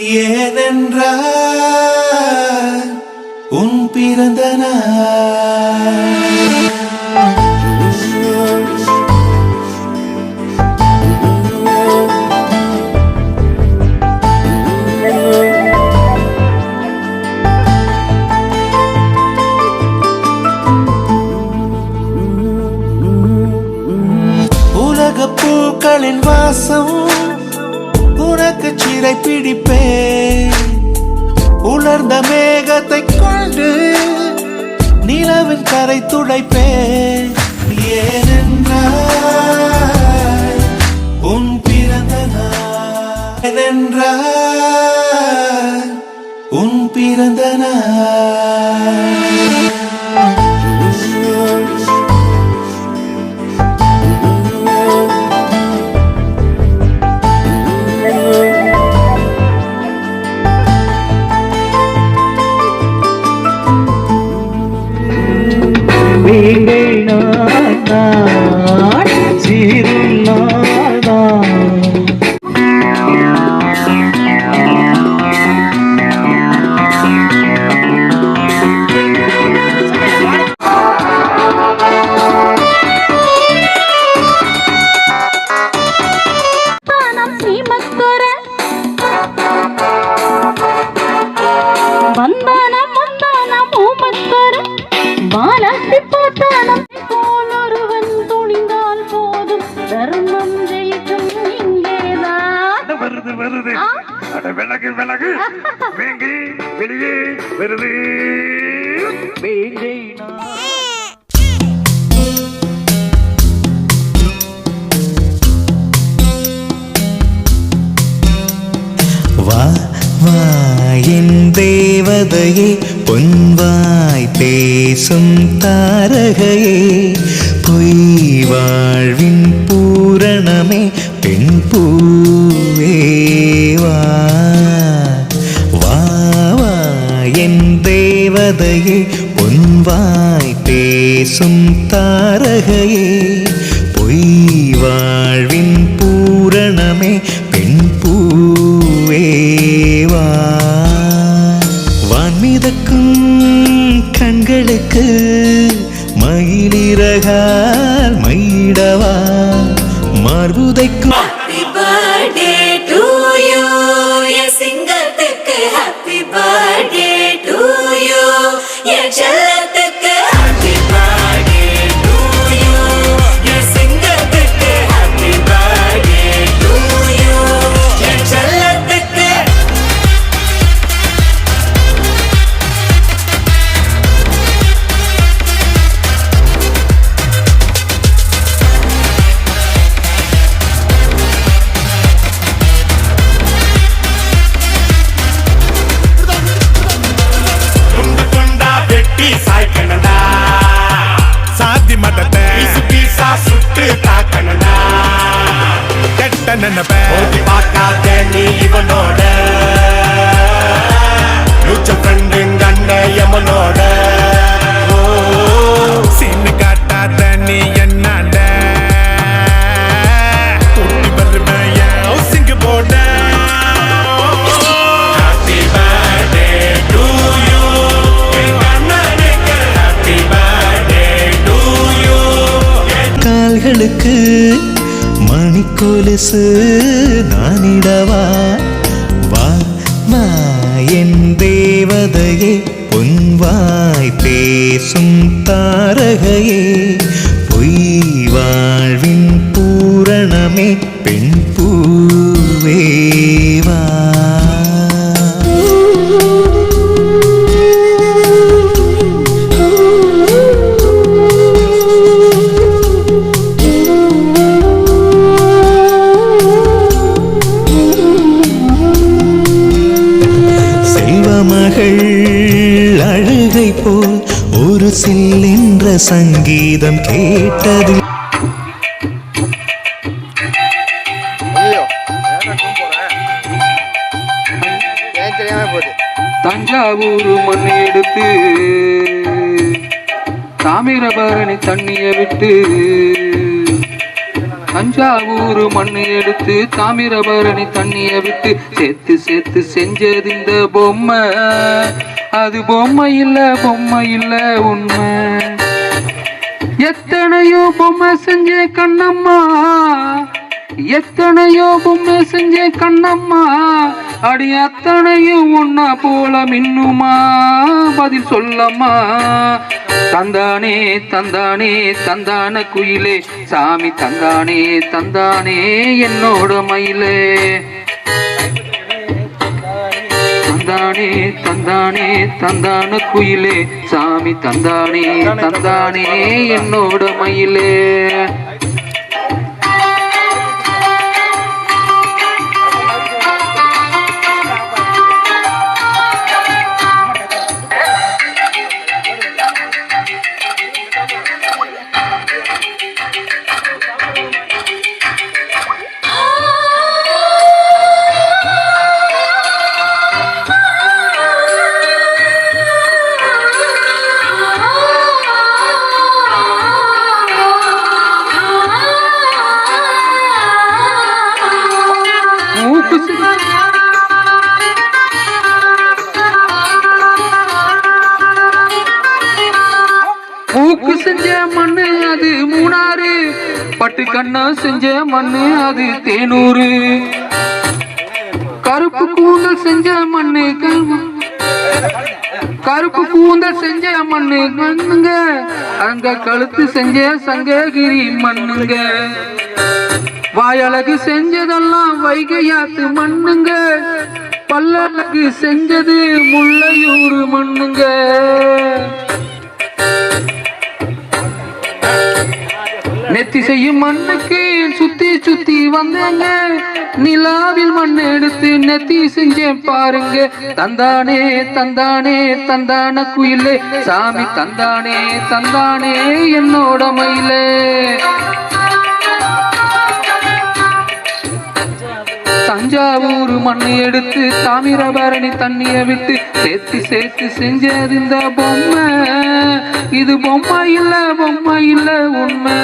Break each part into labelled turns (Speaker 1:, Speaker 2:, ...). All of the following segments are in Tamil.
Speaker 1: ஏனென்றால் உன் பிறந்த நாள். உன்
Speaker 2: விலகு விலகு. வேங்கி வெளியே வருது.
Speaker 1: வா வா என் தேவதையே பொன்வாய் பேசும் தாரகையே. பொய் வாழ்வின் பூரணமே பெண் பூவே. கதையே பொன்வாய் பேசும் தாரகையே. பொய் வாழ்வின் பூரணமே பெண் பூவேவா வான்மிதக்கும் கண்களுக்கு மயிலிறகால் மயிடவா. மார்புதைக்கும் மணிக்கொலுசு நானிடவா? வா வா என் தேவதையே பொன்வா சங்கீதம் கேட்டதில்
Speaker 3: தஞ்சாவூர் மண் எடுத்து தாமிரபரணி தண்ணிய விட்டு தஞ்சாவூர் மண்ணு எடுத்து தாமிரபரணி தண்ணிய விட்டு சேர்த்து சேர்த்து செஞ்சது இந்த பொம்மை. அது பொம்மை இல்ல பொம்மை இல்ல உண்மை. எத்தனையோ பொம்மை செஞ்சே கண்ணம்மா. எத்தனையோ பொம்மை செஞ்சே கண்ணம்மா. அடி அத்தனையும் ஒன்னா போல மின்னுமா? பதில் சொல்லம்மா. தந்தானே தந்தானே தந்தான குயிலே. சாமி தந்தானே தந்தானே என்னோட மயிலே. தந்தானே தந்தானே தந்தான குயிலே. சாமி தந்தானே தந்தானே என்னோட மயிலே. பட்டு கண்ணா செஞ்ச மண்ணு அது தேனூரு கருப்பு கூந்தல் செஞ்ச மண்ணு கருப்பு கூந்தல் செஞ்ச மண்ணு மண்ணுங்க அங்க கழுத்து செஞ்ச சங்ககிரி மண்ணுங்க. வாயழகு செஞ்சதெல்லாம் வைகையாத்து மண்ணுங்க. பல்லழகு செஞ்சது முல்லையூர் மண்ணுங்க. நெத்தி செய்யும் மண்ணுக்கு சுத்தி சுத்தி வந்தேங்க. நிலாவில் மண் எடுத்து நெத்தி செஞ்சேன் பாருங்க. தந்தானே தந்தானே தந்தான குயிலே. சாமி தந்தானே தந்தானே என்னோட மயிலே. தஞ்சாவூர் மண்ணை எடுத்து தாமிரபரணி தண்ணியை விட்டு சேர்த்து சேர்த்து செஞ்சது இந்த பொம்மை. இது பொம்மை இல்ல பொம்மை இல்ல உண்மை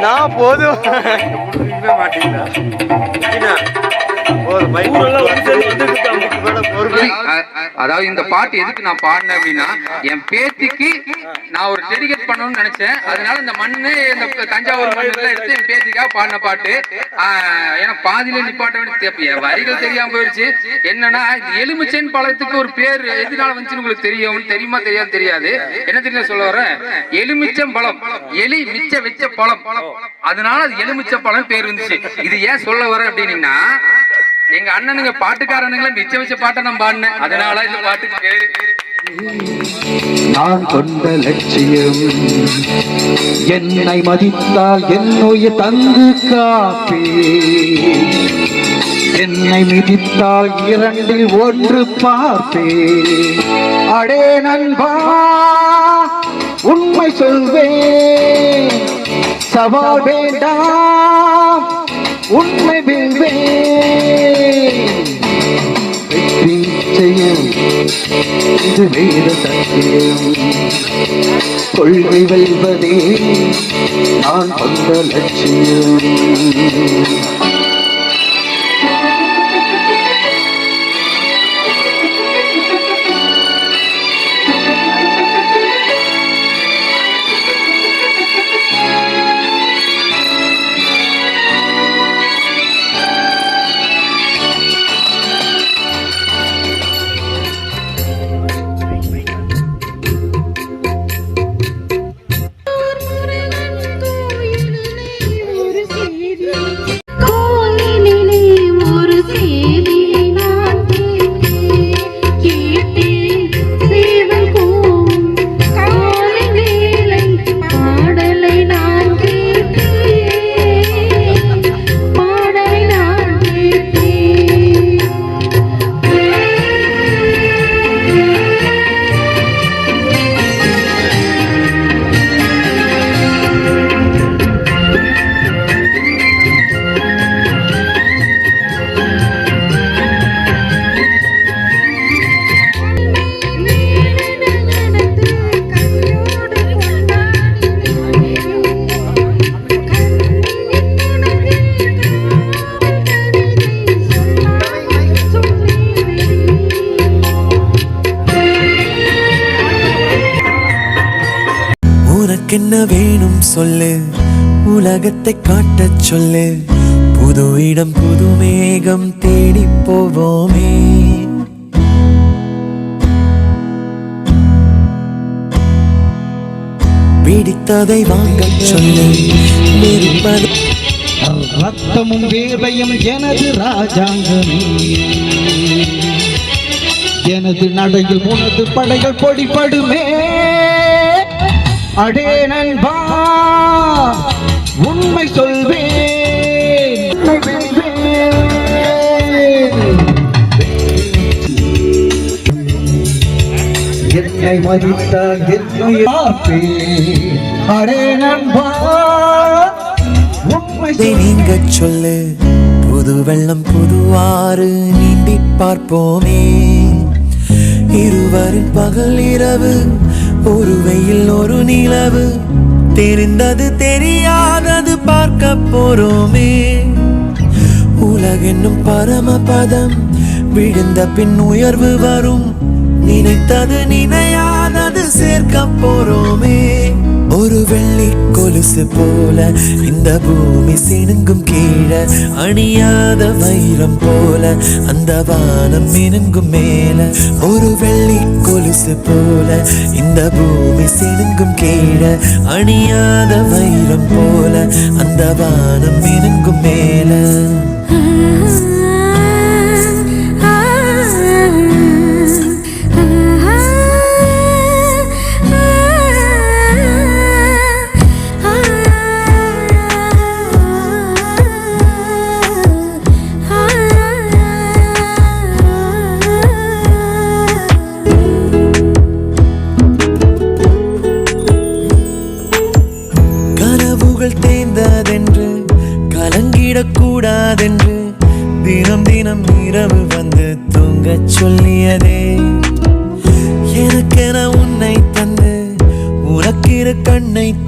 Speaker 4: நான் போதும் மாட்டீங்களா bike பொறுமை.
Speaker 3: அ- அ- அதாவது இந்த பாட்டு எதுக்கு நான் பாடினேன் அப்படின்னா என் பேத்திக்கு நான் ஒரு டெடிகேட் பண்ணணும்னு நினைச்சேன். அதனால இந்த மண்ணு இந்த தஞ்சாவூர் மண்ணுல எடுத்து என் பேத்திக்காக பாடின பாட்டு. ஏன்னா பாதியில நிப்பாட்ட வேண்டிய என் வரிகள் தெரியாம போயிடுச்சு என்னன்னா எலுமிச்சேன் பழத்துக்கு ஒரு பேர் எதனால வந்துச்சுன்னு உங்களுக்கு தெரியும் தெரியுமா தெரியாது தெரியாது. என்ன தெரியும் சொல்ல வரேன் எலுமிச்சம் பழம். எலி மிச்ச வச்ச பழம். அதனால அது எலுமிச்ச பழம் பேர் வந்துச்சு. இது ஏன் சொல்ல வரேன் அப்படின்னீங்கன்னா எங்க அண்ணனுங்க பாட்டுக்காரனுங்களை மிச்ச வச்ச பாட்டை நான் பாடினேன். அதனால இந்த பாட்டுக்கு பேரு
Speaker 2: நான் கொண்ட லட்சியம் என்னை மதித்தால் என்னுயிர் தந்து காப்பே என்னை மிதித்தால் இரண்டில் ஒன்று பார்ப்பே அடே நண்பா உண்மை சொல்வேன். சவால் வேண்டாம் உண்மை வெல்வேன். வெற்றி நிச்சயம் இது வேத சத்தியம். கொள்கை வெல்வதே நான் கொண்ட லட்சியம்.
Speaker 5: உனக்கென்ன வேணும் சொல்லு. உலகத்தை காட்டச் சொல்லு. புது இடம் புது மேகம் தேடி போவோமே. பிடித்ததை வாங்கச் சொல்லு. வெறுப்பதை
Speaker 2: ரத்தமும் வேர்வையும் எனது ராஜாங்கமே. எனது நடையில் உனது படைகள் பொடிபடுமே. அடே நண்பா உண்மை சொல்வேன். என்னை பார்ப்பேன். அடே நண்பா
Speaker 5: நீங்க சொல்லு. புது வெள்ளம் புது ஆறு நீந்தி பார்ப்போமே. இருவரின் பகல் இரவு ஒரு வெயில் ஒரு நிலவு. தெரிந்தது தெரியாதது பார்க்க போறோமே. உலகென்னும் பரமபதம் விழுந்த பின் உயர்வு வரும். நினைத்தது நினையாதது சேர்க்க போறோமே. ஒரு வெள்ளி கொலுசு போல இந்த பூமி சினுங்கும் கீழே அணியாத வைரம் போல அந்த வானம் மினுங்கும் மேல. ஒரு வெள்ளி கொலுசு போல இந்த பூமி சினுங்கும் கீழே அணியாத வைரம் போல அந்த வானம் மினுங்கும் மேல.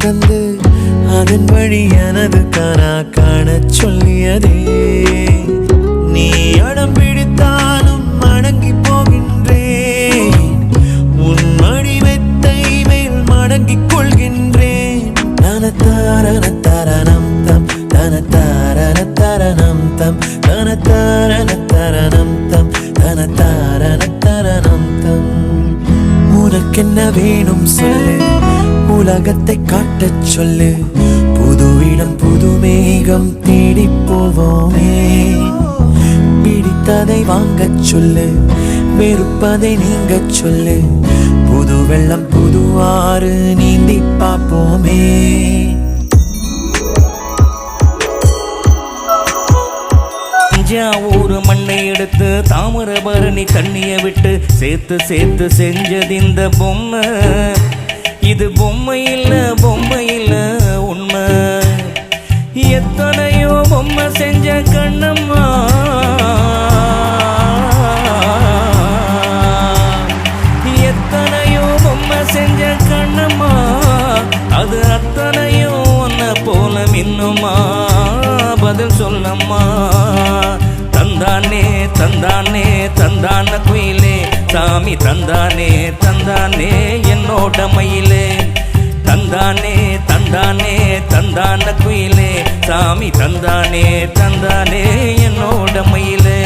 Speaker 5: தந்து அதன் வழி எனது கனா காண சொல்லியதே. நீ அடம் பிடித்தாலும் மடங்கி போகின்றேன். உன் மடி மெத்தை மேல் மடங்கிக் கொள்கின்றேன். தனத்தாரண தரணம் தம் தனத்தாரண தரணம் தம் தனத்தாரண தரணம் தம் தனத்தாரண தரணம் தம். உனக்கென்ன வேணும் சொல்லு? உலகத்தை காட்டச் சொல்லு. புது இடம் புது மேகம் தேடி போவோமே. பிடித்ததை வாங்கச் சொல்லு வெறுப்பதை நீங்கச் சொல்லு. புது வெள்ளம் புது ஆறு நீந்தி பார்ப்போமே.
Speaker 6: ஒரு மண்ணை எடுத்து தாமிரபரணி தண்ணிய விட்டு சேர்த்து சேர்த்து செஞ்சது இந்த பொம்மை. இது பொம்மை இல்லை பொம்மை இல்லை உண்மை. எத்தனையோ பொம்மை செஞ்ச கண்ணம்மா. எத்தனையோ பொம்மை செஞ்ச கண்ணம்மா. அது அத்தனையும் ஒன்ன போல மின்னுமா. பதில் சொல்லம்மா. தந்தானே தந்தானே தந்தான குயிலே. சாமி தந்தானே தந்தானே. கோடமையிலே தந்தானே தந்தானே தந்தான குயிலே. சாமி தந்தானே தந்தானே என்னோட மயிலே.